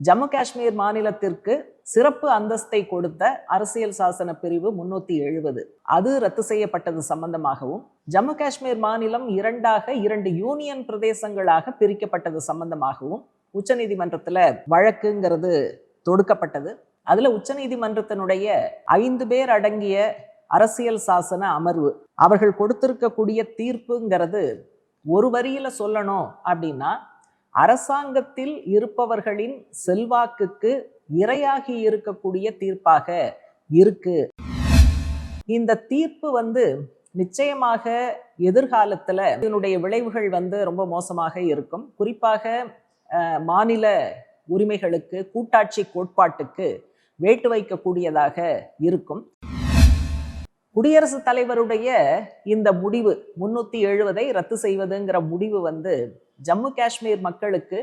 ஜம்மு காஷ்மீர் மாநிலத்திற்கு சிறப்பு அந்தஸ்தை கொடுத்த அரசியல் சாசன பிரிவு முன்னூத்தி எழுபது. அது ரத்து செய்யப்பட்டது சம்பந்தமாகவும் ஜம்மு காஷ்மீர் மாநிலம் இரண்டாக இரண்டு யூனியன் பிரதேசங்களாக பிரிக்கப்பட்டது சம்பந்தமாகவும் உச்சநீதிமன்றத்துல வழக்குங்கிறது தொடுக்கப்பட்டது. அதுல உச்சநீதிமன்றத்தினுடைய ஐந்து பேர் அடங்கிய அரசியல் சாசன அமர்வு அவர்கள் கொடுத்திருக்கக்கூடிய தீர்ப்புங்கிறது ஒரு வரியில சொல்லணும் அப்படின்னா அரசாங்கத்தில் இருப்பவர்களின் செல்வாக்குக்கு இரையாகி இருக்கக்கூடிய தீர்ப்பாக இருக்கு. இந்த தீர்ப்பு வந்து நிச்சயமாக எதிர்காலத்துல இதனுடைய விளைவுகள் வந்து ரொம்ப மோசமாக இருக்கும். குறிப்பாக மாநில உரிமைகளுக்கு கூட்டாட்சி கோட்பாட்டுக்கு வேட்டு வைக்கக்கூடியதாக இருக்கும். குடியரசுத் தலைவருடைய இந்த முடிவு முன்னூத்தி எழுவதை ரத்து செய்வதுங்கிற முடிவு வந்து ஜம்மு காஷ்மீர் மக்களுக்கு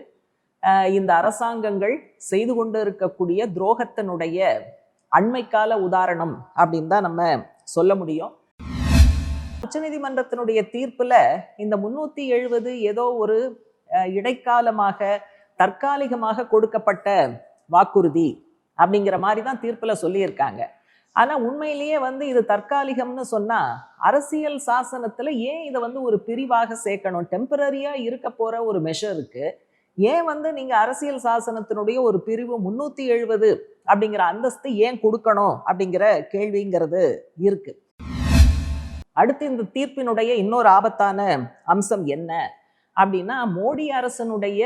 இந்த அரசாங்கங்கள் செய்து கொண்டு இருக்கக்கூடிய துரோகத்தினுடைய அண்மைக்கால உதாரணம் அப்படின்னு தான் நம்ம சொல்ல முடியும். உச்சநீதிமன்றத்தினுடைய தீர்ப்புல இந்த முன்னூத்தி எழுபது ஏதோ ஒரு இடைக்காலமாக தற்காலிகமாக கொடுக்கப்பட்ட வாக்குறுதி அப்படிங்கிற மாதிரி தான் தீர்ப்புல சொல்லியிருக்காங்க. ஆனால் உண்மையிலேயே வந்து இது தற்காலிகம்னு சொன்னால் அரசியல் சாசனத்தில் ஏன் இதை வந்து ஒரு பிரிவாக சேர்க்கணும்? டெம்பரரியாக இருக்க போகிற ஒரு மெஷருக்கு ஏன் வந்து நீங்கள் அரசியல் சாசனத்தினுடைய ஒரு பிரிவு முந்நூற்றி எழுபது அப்படிங்கிற அந்தஸ்து ஏன் கொடுக்கணும் அப்படிங்கிற கேள்விங்கிறது இருக்குது அடுத்து இந்த தீர்ப்பினுடைய இன்னொரு ஆபத்தான அம்சம் என்ன அப்படின்னா மோடி அரசனுடைய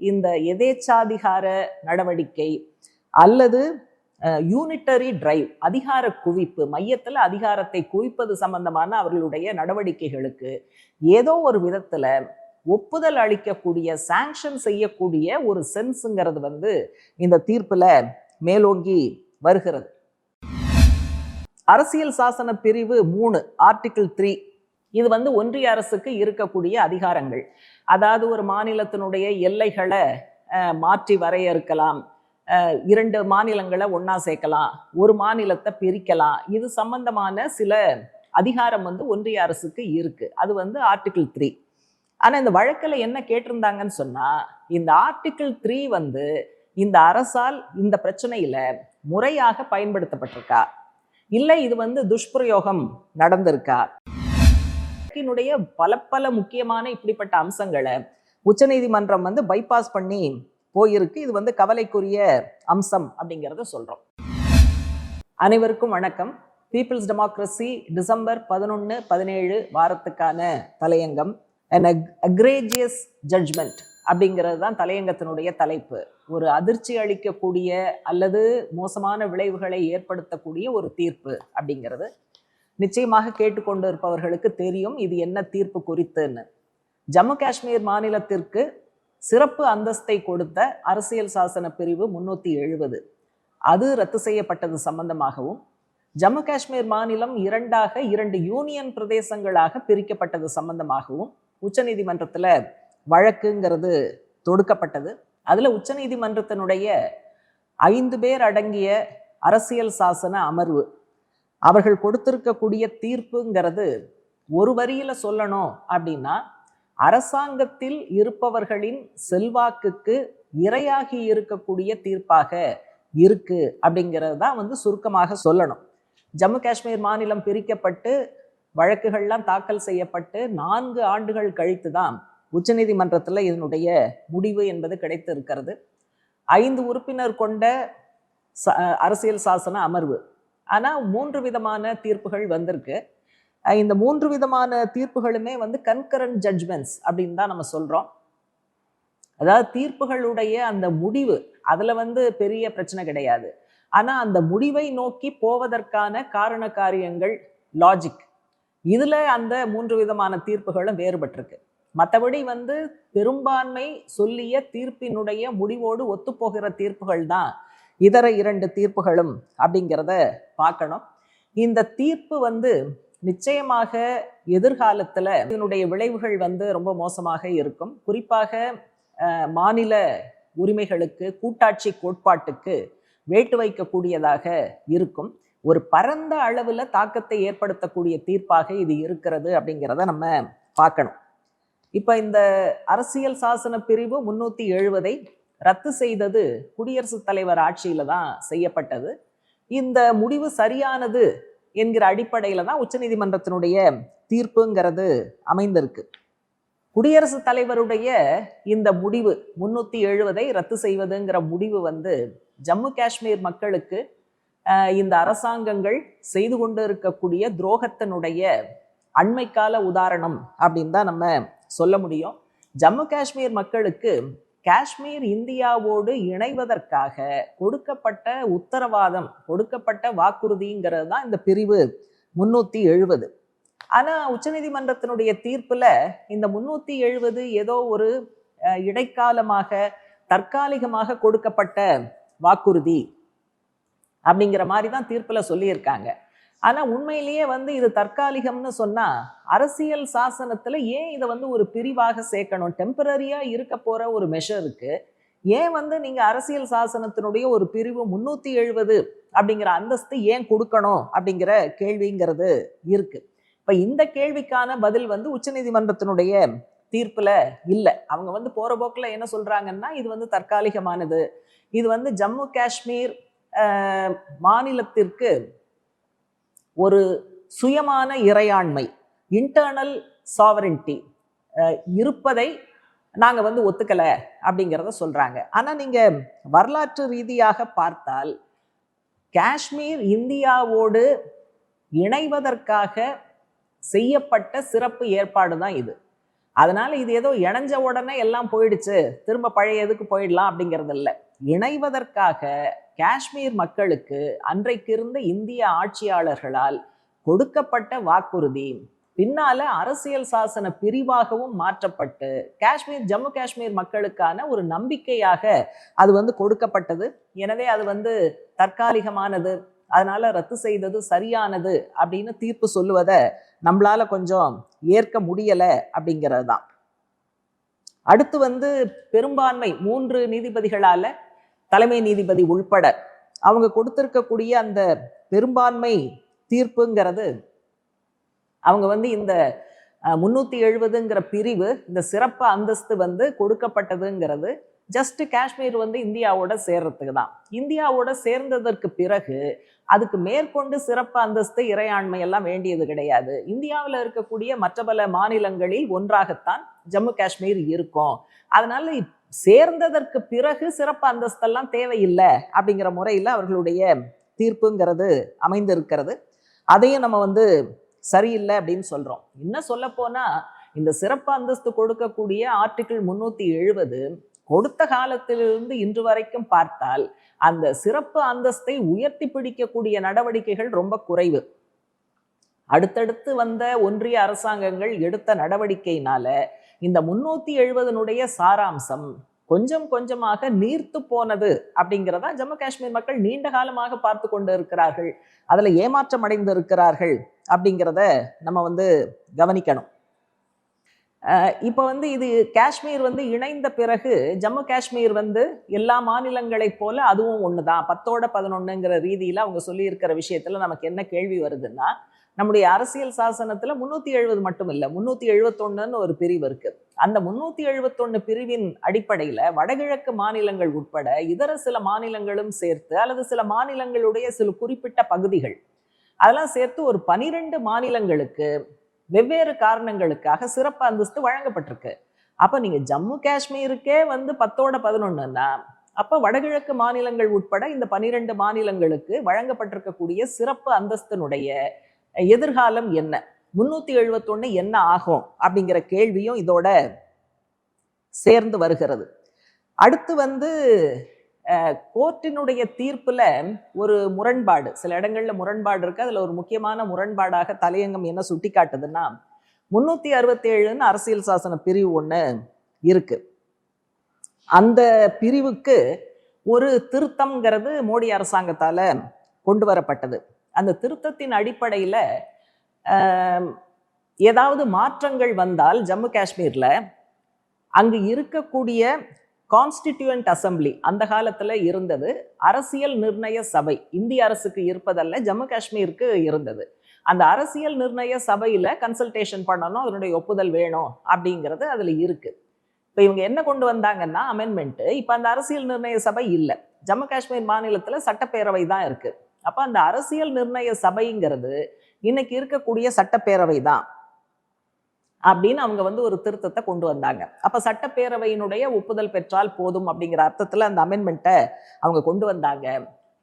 இந்த எதேச்சாதிகார நடவடிக்கை அல்லது யூனிட்டரி டிரைவ் அதிகார குவிப்பு மையத்தில் அதிகாரத்தை குவிப்பது சம்பந்தமான அவர்களுடைய நடவடிக்கைகளுக்கு ஏதோ ஒரு விதத்தில் ஒப்புதல் அளிக்கக்கூடிய சாங்ஷன் செய்யக்கூடிய ஒரு சென்ஸுங்கிறது வந்து இந்த தீர்ப்பில் மேலோங்கி வருகிறது. அரசியல் சாசன பிரிவு மூணு ஆர்டிகிள் த்ரீ இது வந்து ஒன்றிய அரசுக்கு இருக்கக்கூடிய அதிகாரங்கள். அதாவது ஒரு மாநிலத்தினுடைய எல்லைகளை மாற்றி வரையறுக்கலாம். இரண்டு மாநிலங்களை ஒன்றா சேர்க்கலாம். ஒரு மாநிலத்தை பிரிக்கலாம். இது சம்பந்தமான சில அதிகாரம் வந்து ஒன்றிய அரசுக்கு இருக்குது அது வந்து ஆர்டிக்கிள் த்ரீ ஆனால் இந்த வழக்கில் என்ன கேட்டிருந்தாங்கன்னு சொன்னால் இந்த ஆர்டிக்கிள் த்ரீ வந்து இந்த அரசால் இந்த பிரச்சனையில் முறையாக பயன்படுத்தப்பட்டிருக்கா? இல்லை இது வந்து துஷ்பிரயோகம் நடந்திருக்கா? வழக்கினுடைய பல பல முக்கியமான இப்படிப்பட்ட அம்சங்களை உச்சநீதிமன்றம் வந்து பைபாஸ் பண்ணி போயிருக்கு. இது வந்து கவலைக்குரிய அம்சம் அப்படிங்கிறத சொல்றோம். அனைவருக்கும் வணக்கம். பீப்புள்ஸ் டெமோக்ரஸி டிசம்பர் பதினொன்று பதினேழு வாரத்துக்கான தலையங்கம். அண்ட் அக்ரேஜியஸ் ஜட்ஜ்மெண்ட் அப்படிங்கிறது தான் தலையங்கத்தினுடைய தலைப்பு. ஒரு அதிர்ச்சி அளிக்கக்கூடிய அல்லது மோசமான விளைவுகளை ஏற்படுத்தக்கூடிய ஒரு தீர்ப்பு அப்படிங்கிறது. நிச்சயமாக கேட்டுக்கொண்டு இருப்பவர்களுக்கு தெரியும் இது என்ன தீர்ப்பு குறித்துன்னு. ஜம்மு காஷ்மீர் மாநிலத்திற்கு சிறப்பு அந்தஸ்தை கொடுத்த அரசியல் சாசன பிரிவு முன்னூத்தி எழுபது. அது ரத்து செய்யப்பட்டது சம்பந்தமாகவும் ஜம்மு காஷ்மீர் மாநிலம் இரண்டாக இரண்டு யூனியன் பிரதேசங்களாக பிரிக்கப்பட்டது சம்பந்தமாகவும் உச்சநீதிமன்றத்தில் வழக்குங்கிறது தொடுக்கப்பட்டது. அதில் உச்சநீதிமன்றத்தினுடைய ஐந்து பேர் அடங்கிய அரசியல் சாசன அமர்வு அவர்கள் கொடுத்திருக்கக்கூடிய தீர்ப்புங்கிறது ஒரு வரியில சொல்லணும் அப்படின்னா அரசாங்கத்தில் இருப்பவர்களின் செல்வாக்குக்கு இரையாகி இருக்கக்கூடிய தீர்ப்பாக இருக்கு அப்படிங்கிறது தான் வந்து சுருக்கமாக சொல்லணும். ஜம்மு காஷ்மீர் மாநிலம் பிரிக்கப்பட்டு வழக்குகள்லாம் தாக்கல் செய்யப்பட்டு நான்கு ஆண்டுகள் கழித்து தான் உச்சநீதிமன்றத்தில் இதனுடைய முடிவு என்பது கிடைத்து இருக்கிறது ஐந்து உறுப்பினர் கொண்ட ச- அரசியல் சாசன அமர்வு. ஆனால் மூன்று விதமான தீர்ப்புகள் வந்திருக்கு. இந்த மூன்று விதமான தீர்ப்புகளுமே வந்து கன்கரண்ட் ஜட்ஜ்மெண்ட்ஸ் அப்படின்னு தான் நம்ம சொல்கிறோம் அதாவது தீர்ப்புகளுடைய அந்த முடிவு அதில் வந்து பெரிய பிரச்சனை கிடையாது. ஆனால் அந்த முடிவை நோக்கி போவதற்கான காரண காரியங்கள் லாஜிக் இதில் அந்த மூன்று விதமான தீர்ப்புகளும் வேறுபட்டிருக்கு. மற்றபடி வந்து பெரும்பான்மை சொல்லிய தீர்ப்பினுடைய முடிவோடு ஒத்துப்போகிற தீர்ப்புகள் தான் இதர இரண்டு தீர்ப்புகளும் அப்படிங்கிறத பார்க்கணும். இந்த தீர்ப்பு வந்து நிச்சயமாக எதிர்காலத்துல இதனுடைய விளைவுகள் வந்து ரொம்ப மோசமாக இருக்கும். குறிப்பாக மாநில உரிமைகளுக்கு கூட்டாட்சி கோட்பாட்டுக்கு வேட்டு வைக்கக்கூடியதாக இருக்கும். ஒரு பரந்த அளவில் தாக்கத்தை ஏற்படுத்தக்கூடிய தீர்ப்பாக இது இருக்கிறது அப்படிங்கிறத நம்ம பார்க்கணும். இப்ப இந்த அரசியல் சாசன பிரிவு முன்னூத்தி எழுவதை ரத்து செய்தது குடியரசுத் தலைவர் ஆட்சியில தான் செய்யப்பட்டது. இந்த முடிவு சரியானது என்கிற அடிப்படையில் தான் உச்சநீதிமன்றத்தினுடைய தீர்ப்புங்கிறது அமைந்திருக்கு. குடியரசுத் தலைவருடைய இந்த முடிவு முன்னூற்றி எழுபதை ரத்து செய்வதுங்கிற முடிவு வந்து ஜம்மு காஷ்மீர் மக்களுக்கு இந்த அரசாங்கங்கள் செய்து கொண்டு இருக்கக்கூடிய துரோகத்தினுடைய அண்மைக்கால உதாரணம் அப்படின்னு தான் நம்ம சொல்ல முடியும். ஜம்மு காஷ்மீர் மக்களுக்கு காஷ்மீர் இந்தியாவோடு இணைவதற்காக கொடுக்கப்பட்ட உத்தரவாதம் கொடுக்கப்பட்ட வாக்குறுதிங்கிறது தான் இந்த பிரிவு முன்னூற்றி எழுபது. ஆனால் உச்சநீதிமன்றத்தினுடைய தீர்ப்பில் இந்த முன்னூற்றி எழுபது ஏதோ ஒரு இடைக்காலமாக தற்காலிகமாக கொடுக்கப்பட்ட வாக்குறுதி அப்படிங்கிற மாதிரி தான் தீர்ப்பில் சொல்லியிருக்காங்க. ஆனால் உண்மையிலேயே வந்து இது தற்காலிகம்னு சொன்னால் அரசியல் சாசனத்தில் ஏன் இதை வந்து ஒரு பிரிவாக சேர்க்கணும்? டெம்பரரியாக இருக்க போகிற ஒரு மெஷருக்கு ஏன் வந்து நீங்கள் அரசியல் சாசனத்தினுடைய ஒரு பிரிவு முந்நூற்றி எழுபது அப்படிங்கிற அந்தஸ்து ஏன் கொடுக்கணும் அப்படிங்கிற கேள்விங்கிறது இருக்குது இப்போ இந்த கேள்விக்கான பதில் வந்து உச்சநீதிமன்றத்தினுடைய தீர்ப்பில் இல்லை. அவங்க வந்து போகிற போக்கில் என்ன சொல்கிறாங்கன்னா இது வந்து தற்காலிகமானது. இது வந்து ஜம்மு காஷ்மீர் மாநிலத்திற்கு ஒரு சுயமான இறையாண்மை இன்டர்னல் சாவரின்டி இருப்பதை நாங்கள் வந்து ஒத்துக்கலை அப்படிங்கிறத சொல்கிறாங்க ஆனால் நீங்கள் வரலாற்று ரீதியாக பார்த்தால் காஷ்மீர் இந்தியாவோடு இணைவதற்காக செய்யப்பட்ட சிறப்பு ஏற்பாடு தான் இது. அதனால் இது ஏதோ இணைஞ்ச உடனே எல்லாம் போயிடுச்சு திரும்ப பழைய எதுக்கு போயிடலாம் அப்படிங்கிறது இல்லை. இணைவதற்காக காஷ்மீர் மக்களுக்கு அன்றைக்கு இருந்த இந்திய ஆட்சியாளர்களால் கொடுக்கப்பட்ட வாக்குறுதி பின்னால அரசியல் சாசன பிரிவாகவும் மாற்றப்பட்டு காஷ்மீர் ஜம்மு காஷ்மீர் மக்களுக்கான ஒரு நம்பிக்கையாக அது வந்து கொடுக்கப்பட்டது. எனவே அது வந்து தற்காலிகமானது. அதனால ரத்து செய்தது சரியானது அப்படின்னு தீர்ப்பு சொல்லுவதை நம்மளால கொஞ்சம் ஏற்க முடியலை அப்படிங்கிறது தான் அடுத்து வந்து பெரும்பான்மை மூன்று நீதிபதிகளால தலைமை நீதிபதி உள்பட அவங்க கொடுத்திருக்கக்கூடிய அந்த பெரும்பான்மை தீர்ப்புங்கிறது அவங்க வந்து இந்த முன்னூற்றி எழுபதுங்கிற பிரிவு இந்த சிறப்பு அந்தஸ்து வந்து கொடுக்கப்பட்டதுங்கிறது ஜஸ்ட் காஷ்மீர் வந்து இந்தியாவோட சேர்றதுக்கு தான். இந்தியாவோட சேர்ந்ததற்கு பிறகு அதுக்கு மேற்கொண்டு சிறப்பு அந்தஸ்து இறையாண்மை எல்லாம் வேண்டியது கிடையாது. இந்தியாவில் இருக்கக்கூடிய மற்ற பல மாநிலங்களில் ஒன்றாகத்தான் ஜம்மு காஷ்மீர் இருக்கும். அதனால சேர்ந்ததற்கு பிறகு சிறப்பு அந்தஸ்தெல்லாம் தேவையில்லை அப்படிங்கிற முறையில் அவர்களுடைய தீர்ப்புங்கிறது அமைந்திருக்கிறது. அதையும் நம்ம வந்து சரியில்லை அப்படின்னு சொல்கிறோம் இன்னும் சொல்லப்போனால் இந்த சிறப்பு அந்தஸ்து கொடுக்கக்கூடிய ஆர்டிகிள் முன்னூற்றி எழுபது கொடுத்த காலத்திலிருந்து இன்று வரைக்கும் பார்த்தால் அந்த சிறப்பு அந்தஸ்தை உயர்த்தி பிடிக்கக்கூடிய நடவடிக்கைகள் ரொம்ப குறைவு. அடுத்தடுத்து வந்த ஒன்றிய அரசாங்கங்கள் எடுத்த நடவடிக்கையினால இந்த முன்னூத்தி எழுபதனுடைய சாராம்சம் கொஞ்சம் கொஞ்சமாக நீர்த்து போனது அப்படிங்கிறதா ஜம்மு காஷ்மீர் மக்கள் நீண்ட காலமாக பார்த்து கொண்டு இருக்கிறார்கள். அதில் ஏமாற்றம் அடைந்து இருக்கிறார்கள் அப்படிங்கிறத நம்ம வந்து கவனிக்கணும். இப்போ வந்து இது காஷ்மீர் வந்து இணைந்த பிறகு ஜம்மு காஷ்மீர் வந்து எல்லா மாநிலங்களைப் போல அதுவும் ஒன்று தான் பத்தோட பதினொன்னுங்கிற ரீதியில் அவங்க சொல்லியிருக்கிற விஷயத்தில் நமக்கு என்ன கேள்வி வருதுன்னா நம்முடைய அரசியல் சாசனத்தில் முன்னூத்தி எழுபது மட்டும் இல்லை முந்நூற்றி எழுபத்தொன்னுன்னு ஒரு பிரிவு இருக்குது அந்த முந்நூற்றி எழுபத்தொன்று பிரிவின் அடிப்படையில வடகிழக்கு மாநிலங்கள் உட்பட இதர சில மாநிலங்களும் சேர்த்து அல்லது சில மாநிலங்களுடைய சில குறிப்பிட்ட பகுதிகள் அதெல்லாம் சேர்த்து ஒரு பனிரெண்டு மாநிலங்களுக்கு வெவ்வேறு காரணங்களுக்காக சிறப்பு அந்தஸ்து வழங்கப்பட்டிருக்கு. அப்போ நீங்க ஜம்மு காஷ்மீருக்கே வந்து பத்தோட பதினொன்னுன்னா அப்போ வடகிழக்கு மாநிலங்கள் உட்பட இந்த பனிரெண்டு மாநிலங்களுக்கு வழங்கப்பட்டிருக்கக்கூடிய சிறப்பு அந்தஸ்தினுடைய எதிர்காலம் என்ன? முன்னூற்றி எழுபத்தொன்று என்ன ஆகும்? அப்படிங்கிற கேள்வியும் இதோட சேர்ந்து வருகிறது. அடுத்து வந்து கோர்ட்டினுடைய தீர்ப்பில் ஒரு முரண்பாடு. சில இடங்களில் முரண்பாடு இருக்குது அதில் ஒரு முக்கியமான முரண்பாடாக தலையங்கம் என்ன சுட்டி காட்டுதுன்னா முந்நூற்றி அறுபத்தி ஏழுன்னு அரசியல் சாசன பிரிவு ஒன்று இருக்குது அந்த பிரிவுக்கு ஒரு திருத்தம்ங்கிறது மோடி அரசாங்கத்தால் கொண்டு வரப்பட்டது. அந்த திருத்தத்தின் அடிப்படையில் ஏதாவது மாற்றங்கள் வந்தால் ஜம்மு காஷ்மீரில் அங்கு இருக்கக்கூடிய கான்ஸ்டிடியூவன்ட் அசெம்பிளி அந்த காலத்தில் இருந்தது. அரசியல் நிர்ணய சபை இந்திய அரசுக்கு இருப்பதல்ல ஜம்மு காஷ்மீருக்கு இருந்தது. அந்த அரசியல் நிர்ணய சபையில் கன்சல்டேஷன் பண்ணணும் அதனுடைய ஒப்புதல் வேணும் அப்படிங்கிறது அதில் இருக்குது இப்போ இவங்க என்ன கொண்டு வந்தாங்கன்னா அமெண்ட்மெண்ட்டு இப்போ அந்த அரசியல் நிர்ணய சபை இல்லை. ஜம்மு காஷ்மீர் மாநிலத்தில் சட்டப்பேரவை தான் இருக்குது அப்போ அந்த அரசியல் நிர்ணய சபைங்கிறது இன்னைக்கு இருக்கக்கூடிய சட்டப்பேரவை தான் அப்படின்னு அவங்க வந்து ஒரு திருத்தத்தை கொண்டு வந்தாங்க. அப்ப சட்டப்பேரவையினுடைய ஒப்புதல் பெற்றால் போதும் அப்படிங்கிற அர்த்தத்துல அந்த அமெண்ட்மெண்ட்டை அவங்க கொண்டு வந்தாங்க.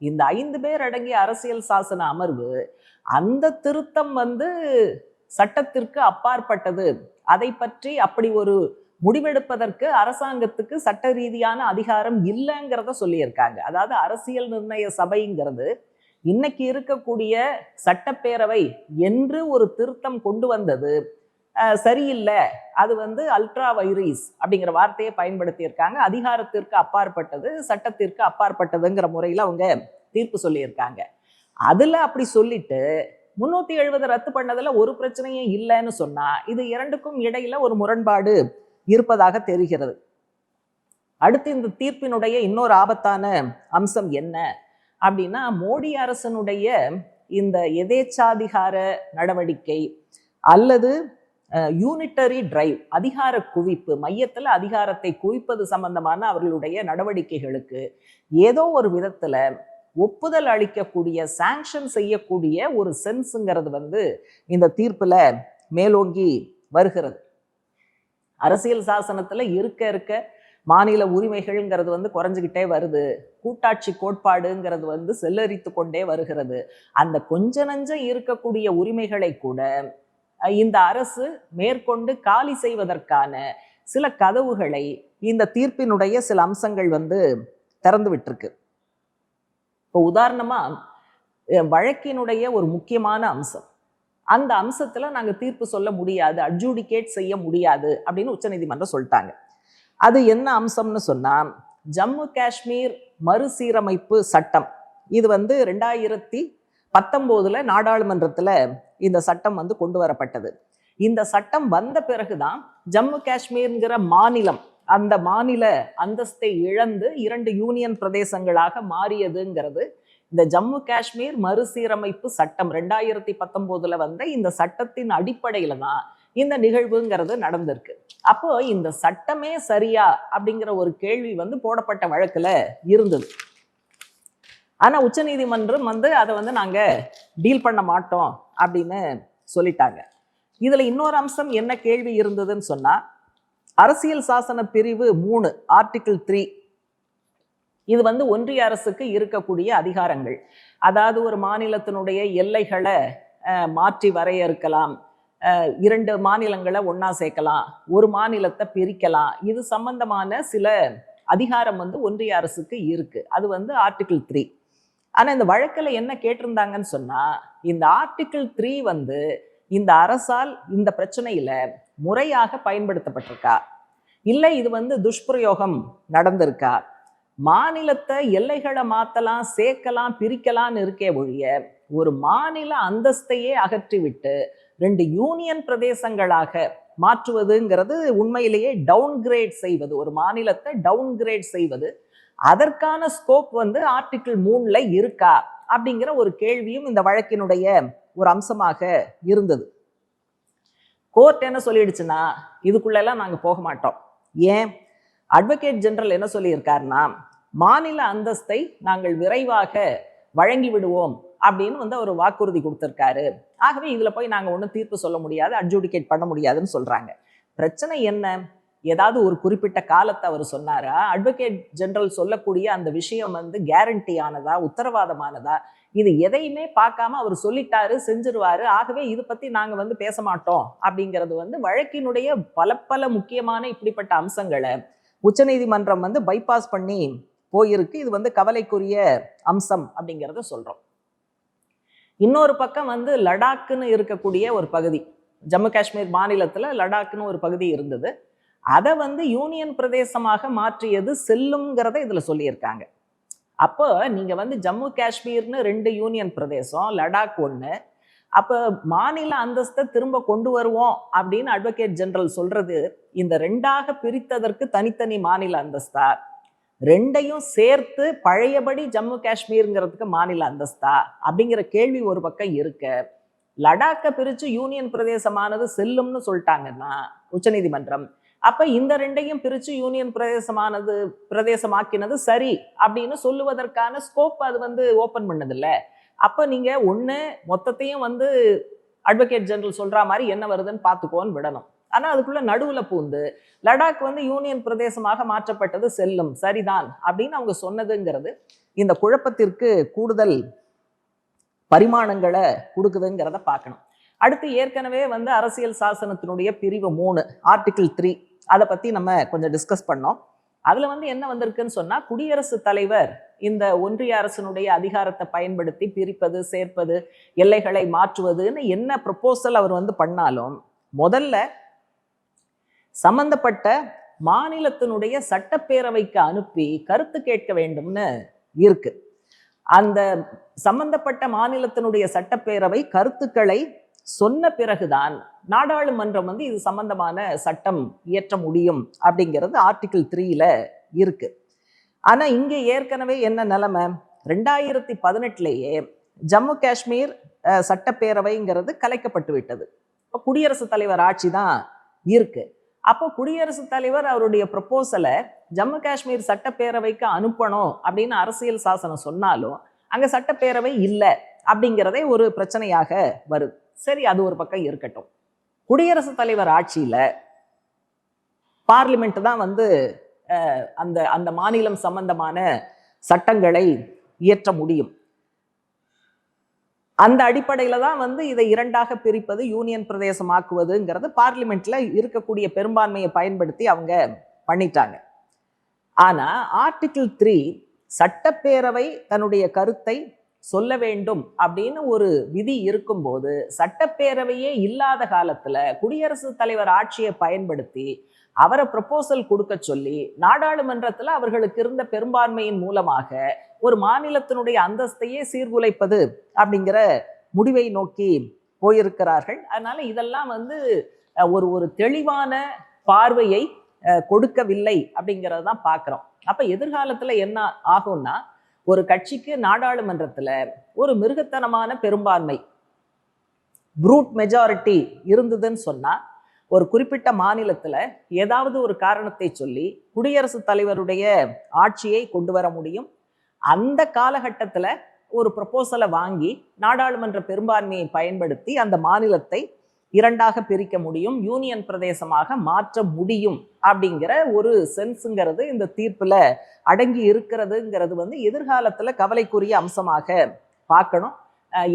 இந்த ஐந்து பேர் அடங்கிய அரசியல் சாசன அமர்வு அந்த திருத்தம் வந்து சட்டத்திற்கு அப்பாற்பட்டது. அதை பற்றி அப்படி ஒரு முடிவெடுப்பதற்கு அரசாங்கத்துக்கு சட்ட ரீதியான அதிகாரம் இல்லைங்கிறத சொல்லியிருக்காங்க. அதாவது அரசியல் நிர்ணய சபைங்கிறது இன்னைக்கு இருக்கக்கூடிய சட்டப்பேரவை என்று ஒரு திருத்தம் கொண்டு வந்தது. சரியில்லை. அது வந்து அல்ட்ரா வைரீஸ் அப்படிங்கிற வார்த்தையை பயன்படுத்தியிருக்காங்க. அதிகாரத்திற்கு அப்பாற்பட்டது சட்டத்திற்கு அப்பாற்பட்டதுங்கிற முறையில் அவங்க தீர்ப்பு சொல்லியிருக்காங்க. அதில் அப்படி சொல்லிட்டு முந்நூற்றி எழுபது ரத்து பண்ணதில் ஒரு பிரச்சனையும் இல்லைன்னு சொன்னால் இது இரண்டுக்கும் இடையில் ஒரு முரண்பாடு இருப்பதாக தெரிகிறது. அடுத்து இந்த தீர்ப்பினுடைய இன்னொரு ஆபத்தான அம்சம் என்ன? அப்படின்னா மோடி அரசனுடைய இந்த எதேச்சாதிகார நடவடிக்கை அல்லது யூனிட்டரி டிரைவ் அதிகார குவிப்பு மையத்தில் அதிகாரத்தை குவிப்பது சம்பந்தமான அவர்களுடைய நடவடிக்கைகளுக்கு ஏதோ ஒரு விதத்தில் ஒப்புதல் அளிக்கக்கூடிய சாங்ஷன் செய்யக்கூடிய ஒரு சென்ஸுங்கிறது வந்து இந்த தீர்ப்பில் மேலோங்கி வருகிறது. அரசியல் சாசனத்தில் இருக்க இருக்க மாநில உரிமைகள்ங்கிறது வந்து குறைஞ்சுக்கிட்டே வருது. கூட்டாட்சி கோட்பாடுங்கிறது வந்து செல்லரித்து கொண்டே வருகிறது. அந்த கொஞ்ச நஞ்சம் இருக்கக்கூடிய உரிமைகளை கூட இந்த அரசு மேற்கொண்டு காலி செய்வதற்கான சில கதவுகளை இந்த தீர்ப்பினுடைய சில அம்சங்கள் வந்து திறந்து விட்டிருக்கு. இப்போ உதாரணமாக வழக்கினுடைய ஒரு முக்கியமான அம்சம். அந்த அம்சத்தில் நாங்கள் தீர்ப்பு சொல்ல முடியாது அட்ஜூடிகேட் செய்ய முடியாது அப்படின்னு உச்சநீதிமன்றம் சொல்லிட்டாங்க. அது என்ன அம்சம்னு சொன்னால் ஜம்மு காஷ்மீர் மறுசீரமைப்பு சட்டம். இது வந்து ரெண்டாயிரத்தி பத்தொம்போதில் நாடாளுமன்றத்தில் இந்த சட்டம் வந்து கொண்டு வரப்பட்டது. இந்த சட்டம் வந்த பிறகுதான் ஜம்மு காஷ்மீர்ங்கிற மாநிலம் அந்த மாநில அந்தஸ்தை இழந்து இரண்டு யூனியன் பிரதேசங்களாக மாறியதுங்கிறது இந்த ஜம்மு காஷ்மீர் மறுசீரமைப்பு சட்டம். ரெண்டாயிரத்தி பத்தொம்போதில் வந்த இந்த சட்டத்தின் அடிப்படையில் தான் இந்த நிகழ்வுங்கிறது நடந்திருக்கு. அப்போ இந்த சட்டமே சரியா அப்படிங்கிற ஒரு கேள்வி வந்து போடப்பட்ட வழக்குல இருந்தது. ஆனா உச்சநீதிமன்றம் வந்து அதை வந்து நாங்க டீல் பண்ண மாட்டோம் அப்படின்னு சொல்லிட்டாங்க. இதுல இன்னொரு அம்சம் என்ன கேள்வி இருந்ததுன்னு சொன்னா அரசியல் சாசன பிரிவு மூணு ஆர்டிகிள் த்ரீ இது வந்து ஒன்றிய அரசுக்கு இருக்கக்கூடிய அதிகாரங்கள். அதாவது ஒரு மாநிலத்தினுடைய எல்லைகளை மாற்றி வரையறுக்கலாம். இரண்டு மாநிலங்களை ஒன்றா சேர்க்கலாம். ஒரு மாநிலத்தை பிரிக்கலாம். இது சம்பந்தமான சில அதிகாரம் வந்து ஒன்றிய அரசுக்கு இருக்குது அது வந்து ஆர்டிக்கிள் த்ரீ ஆனால் இந்த வழக்கில் என்ன கேட்டிருந்தாங்கன்னு சொன்னால் இந்த ஆர்டிக்கிள் த்ரீ வந்து இந்த அரசால் இந்த பிரச்சனையில முறையாக பயன்படுத்தப்பட்டிருக்கா? இல்லை இது வந்து துஷ்பிரயோகம் நடந்திருக்கா? மாநிலத்தை எல்லைகளை மாற்றலாம் சேர்க்கலாம் பிரிக்கலாம்னு இருக்கே ஒழிய ஒரு மாநில அந்தஸ்தையே அகற்றிவிட்டு ரெண்டு யூனியன் பிரதேசங்களாக மாற்றுவதுங்கிறது உண்மையிலேயே டவுன்கிரேட் செய்வது. ஒரு மாநிலத்தை டவுன்கிரேட் செய்வது. அதற்கான ஸ்கோப் வந்து ஆர்டிகிள் மூணில் இருக்கா? அப்படிங்கிற ஒரு கேள்வியும் இந்த வழக்கினுடைய ஒரு அம்சமாக இருந்தது. கோர்ட் என்ன சொல்லிடுச்சுன்னா இதுக்குள்ளெல்லாம் நாங்கள் போக மாட்டோம். ஏன்? அட்வொகேட் ஜெனரல் என்ன சொல்லியிருக்காருன்னா மாநில அந்தஸ்தை நாங்கள் விரைவாக வழங்கி விடுவோம் அப்படின்னு வந்து அவர் வாக்குறுதி கொடுத்துருக்காரு. ஆகவே இதில் போய் நாங்கள் ஒன்றும் தீர்ப்பு சொல்ல முடியாது அட்ஜுடிகேட் பண்ண முடியாதுன்னு சொல்கிறாங்க பிரச்சனை என்ன? ஏதாவது ஒரு குறிப்பிட்ட காலத்தை அவர் சொன்னாரா? அட்வொகேட் ஜெனரல் சொல்லக்கூடிய அந்த விஷயம் வந்து கேரண்டி ஆனதா? உத்தரவாதமானதா? இது எதையுமே பார்க்காம அவர் சொல்லிட்டாரு செஞ்சிருவாரு. ஆகவே இது பத்தி நாங்க வந்து பேச மாட்டோம் அப்படிங்கிறது வந்து வழக்கினுடைய பல பல முக்கியமான இப்படிப்பட்ட அம்சங்களை உச்சநீதிமன்றம் வந்து பைபாஸ் பண்ணி போயிருக்கு. இது வந்து கவலைக்குரிய அம்சம் அப்படிங்கிறத சொல்றோம். இன்னொரு பக்கம் வந்து லடாக்குன்னு இருக்கக்கூடிய ஒரு பகுதி ஜம்மு காஷ்மீர் மாநிலத்தில் லடாக்குன்னு ஒரு பகுதி இருந்தது. அதை வந்து யூனியன் பிரதேசமாக மாற்றியது செல்லுங்கிறத இதில் சொல்லியிருக்காங்க. அப்போ நீங்கள் வந்து ஜம்மு காஷ்மீர்னு ரெண்டு யூனியன் பிரதேசம் லடாக் ஒன்று அப்போ மாநில அந்தஸ்தை திரும்ப கொண்டு வருவோம் அப்படின்னு அட்வொகேட் ஜெனரல் சொல்றது இந்த ரெண்டாக பிரித்ததற்கு தனித்தனி மாநில அந்தஸ்தா? ரெண்டையும் சேர்த்து பழையபடி ஜம்மு காஷ்மீருங்கிறதுக்கு மாநில அந்தஸ்தா அப்படிங்கிற கேள்வி ஒரு பக்கம் இருக்க. லடாக்கை பிரித்து யூனியன் பிரதேசமானது செல்லும்னு சொல்லிட்டாங்கன்னா உச்சநீதிமன்றம். அப்போ இந்த ரெண்டையும் பிரித்து யூனியன் பிரதேசமானது பிரதேசமாக்கினது சரி அப்படின்னு சொல்லுவதற்கான ஸ்கோப் அது வந்து ஓப்பன் பண்ணதில்லை. அப்போ நீங்கள் ஒன்று மொத்தத்தையும் வந்து அட்வொகேட் ஜெனரல் சொல்கிற மாதிரி என்ன வருதுன்னு பார்த்துக்கோன்னு விடணும். ஆனால் அதுக்குள்ள நடுவில் பூந்து லடாக் வந்து யூனியன் பிரதேசமாக மாற்றப்பட்டது செல்லும். சரிதான் அப்படின்னு அவங்க சொன்னதுங்கிறது இந்த குழப்பத்திற்கு கூடுதல் பரிமாணங்களை கொடுக்குதுங்கிறத பார்க்கணும். அடுத்து ஏற்கனவே வந்து அரசியல் சாசனத்தினுடைய பிரிவு மூணு ஆர்டிகிள் த்ரீ அதை பற்றி நம்ம கொஞ்சம் டிஸ்கஸ் பண்ணோம். அதில் வந்து என்ன வந்திருக்குன்னு சொன்னால் குடியரசுத் தலைவர் இந்த ஒன்றிய அரசினுடைய அதிகாரத்தை பயன்படுத்தி பிரிப்பது சேர்ப்பது எல்லைகளை மாற்றுவதுன்னு என்ன ப்ரொபோசல் அவர் வந்து பண்ணாலும் முதல்ல சம்பந்தப்பட்ட மாநிலத்தினுடைய சட்டப்பேரவைக்கு அனுப்பி கருத்து கேட்க வேண்டும்னு இருக்கு. அந்த சம்பந்தப்பட்ட மாநிலத்தினுடைய சட்டப்பேரவை கருத்துக்களை சொன்ன பிறகுதான் நாடாளுமன்றம் வந்து இது சம்பந்தமான சட்டம் இயற்ற முடியும் அப்படிங்கிறது ஆர்டிகிள் த்ரீல இருக்கு. ஆனா இங்க ஏற்கனவே என்ன நிலைமை? ரெண்டாயிரத்தி பதினெட்டுலேயே ஜம்மு காஷ்மீர் சட்டப்பேரவைங்கிறது கலைக்கப்பட்டு விட்டது. இப்போ குடியரசுத் தலைவர் ஆட்சி தான் இருக்கு. அப்போ குடியரசுத் தலைவர் அவருடைய ப்ரப்போசலை ஜம்மு காஷ்மீர் சட்டப்பேரவைக்கு அனுப்பணும் அப்படின்னு அரசியல் சாசனம் சொன்னாலும் அங்கே சட்டப்பேரவை இல்லை அப்படிங்கிறதே ஒரு பிரச்சனையாக வருது சரி அது ஒரு பக்கம் இருக்கட்டும். குடியரசுத் தலைவர் ஆட்சியில் பார்லிமெண்ட் தான் வந்து அந்த அந்த மாநிலம் சம்பந்தமான சட்டங்களை இயற்ற முடியும். அந்த அடிப்படையில் தான் வந்து இதை இரண்டாக பிரிப்பது யூனியன் பிரதேசமாக்குவதுங்கிறது பார்லிமெண்ட்டில் இருக்கக்கூடிய பெரும்பான்மையை பயன்படுத்தி அவங்க பண்ணிட்டாங்க. ஆனால் ஆர்டிகிள் த்ரீ சட்டப்பேரவை தன்னுடைய கருத்தை சொல்ல வேண்டும் அப்படின்னு ஒரு விதி இருக்கும்போது சட்டப்பேரவையே இல்லாத காலத்துல குடியரசுத் தலைவர் ஆட்சியை பயன்படுத்தி அவரை ப்ரொபோசல் கொடுக்க சொல்லி நாடாளுமன்றத்தில் அவர்களுக்கு இருந்த பெரும்பான்மையின் மூலமாக ஒரு மாநிலத்தினுடைய அந்தஸ்தையே சீர்குலைப்பது அப்படிங்கிற முடிவை நோக்கி போயிருக்கிறார்கள். அதனால இதெல்லாம் வந்து ஒரு ஒரு தெளிவான பார்வையை அஹ், கொடுக்கவில்லை அப்படிங்கிறத தான் பார்க்குறோம். அப்போ எதிர்காலத்துல என்ன ஆகும்னா ஒரு கட்சிக்கு நாடாளுமன்றத்தில் ஒரு மிருகத்தனமான பெரும்பான்மை ப்ரூட் மெஜாரிட்டி இருந்ததுன்னு சொன்னால் ஒரு குறிப்பிட்ட மாநிலத்தில் ஏதாவது ஒரு காரணத்தை சொல்லி குடியரசுத் தலைவருடைய ஆட்சியை கொண்டு வர முடியும். அந்த காலகட்டத்தில் ஒரு ப்ரொபோசலை வாங்கி நாடாளுமன்ற பெரும்பான்மையை பயன்படுத்தி அந்த மாநிலத்தை இரண்டாக பிரிக்க முடியும். யூனியன் பிரதேசமாக மாற்ற முடியும் அப்படிங்கிற ஒரு சென்ஸுங்கிறது இந்த தீர்ப்பில் அடங்கி இருக்கிறதுங்கிறது வந்து எதிர்காலத்தில் கவலைக்குரிய அம்சமாக பார்க்கணும்.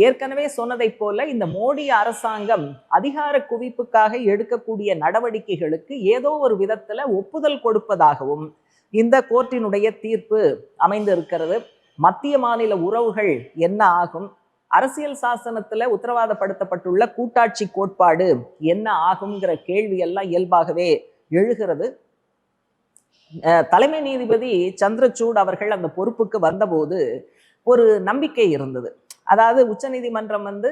ஏற்கனவே சொன்னதைப் போல இந்த மோடி அரசாங்கம் அதிகார குவிப்புக்காக எடுக்கக்கூடிய நடவடிக்கைகளுக்கு ஏதோ ஒரு விதத்தில் ஒப்புதல் கொடுப்பதாகவும் இந்த கோர்ட்டினுடைய தீர்ப்பு அமைந்து இருக்கிறது மத்திய மாநில உறவுகள் என்ன ஆகும்? அரசியல் சாசனத்தில் உத்தரவாதப்படுத்தப்பட்டுள்ள கூட்டாட்சி கோட்பாடு என்ன ஆகுங்கிற கேள்வி எல்லாம் இயல்பாகவே எழுகிறது. தலைமை நீதிபதி சந்திரசூட் அவர்கள் அந்த பொறுப்புக்கு வந்தபோது ஒரு நம்பிக்கை இருந்தது. அதாவது உச்சநீதிமன்றம் வந்து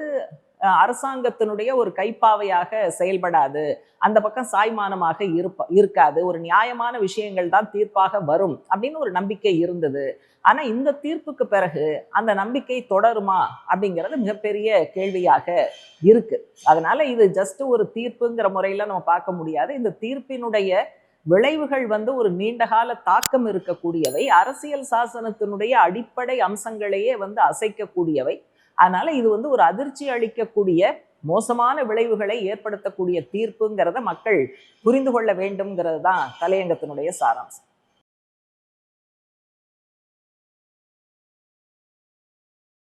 அரசாங்கத்தினுடைய ஒரு கைப்பாவையாக செயல்படாது. அந்த பக்கம் சாய்மானமாக இருப்ப இருக்காது. ஒரு நியாயமான விஷயங்கள் தான் தீர்ப்பாக வரும் அப்படின்னு ஒரு நம்பிக்கை இருந்தது. ஆனா இந்த தீர்ப்புக்கு பிறகு அந்த நம்பிக்கை தொடருமா அப்படிங்கிறது மிகப்பெரிய கேள்வியாக இருக்கு. அதனால இது ஜஸ்ட் ஒரு தீர்ப்புங்கிற முறையில நம்ம பார்க்க முடியாது. இந்த தீர்ப்பினுடைய விளைவுகள் வந்து ஒரு நீண்டகால தாக்கம் இருக்கக்கூடியவை. அரசியல் சாசனத்தினுடைய அடிப்படை அம்சங்களையே வந்து அசைக்கக்கூடியவை. அதனால இது வந்து ஒரு அதிர்ச்சி அளிக்கக்கூடிய மோசமான விளைவுகளை ஏற்படுத்தக்கூடிய தீர்ப்புங்கிறத மக்கள் புரிந்து கொள்ள வேண்டும்ங்கிறது தான் தலையங்கத்தினுடைய சாராம்சம்.